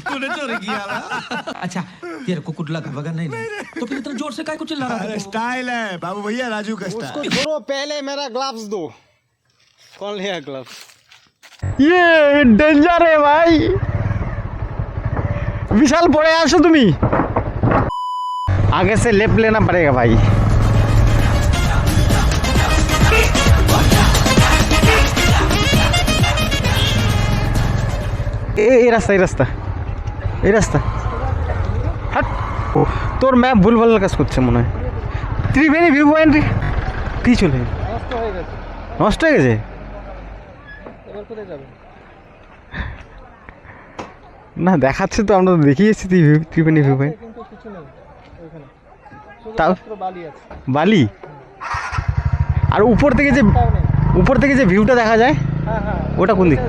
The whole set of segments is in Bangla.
तूने चोरी किया ना। अच्छा तेरे को कुटला का वगैरह नहीं, नहीं। तो फिर इतना ज़ोर से काय कुछ चिल्ला रहा है स्टाइल है बाबू भैया राजू का स्टाइल उसको छोड़ो पहले मेरा ग्लव्स दो। कौन लिया ग्लव्स ये डेंजर है भाई। विशाल पड़े आसो तुम्ही आगे से लेप लेना पड़ेगा भाई। ए रास्ता ए रास्ता। এই রাস্তা। হাট। ও, তোর ম্যাপ ভুলভাল কাজ করছে মনে হয়। ত্রিবেণী ভিউ পয়েন্ট কি চলে? নষ্ট হয়ে গেছে। না দেখাচ্ছে তো আমরা তো দেখিয়ে এসেছি ত্রিভে- ত্রিবেণী ভিউ পয়েন্ট বালি? আর উপর থেকে যে উপর থেকে যে ভিউটা দেখা যায় হ্যাঁ হ্যাঁ। ওটা কোন দিক?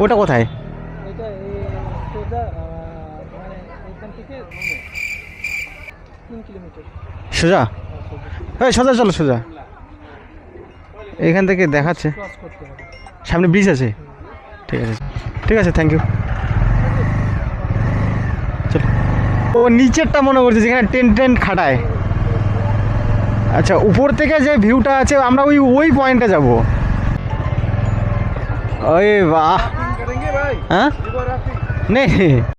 ওটা কোথায় এটা এই সোজা আহ, মানে সোজা? হ্যাঁ সোজা চলো সোজা। এখান থেকে দেখাচ্ছে। সামনে ব্রিজ আছে। ঠিক আছে। ঠিক আছে থ্যাংক ইউ চলো। ও নিচেরটা মনে করছে যেখানে টেন টেন খাটায়। আচ্ছা উপর থেকে যে ভিউটা আছে আমরা ওই ওই পয়েন্টে যাব। ওই বাহ। হ্যাঁ? নেই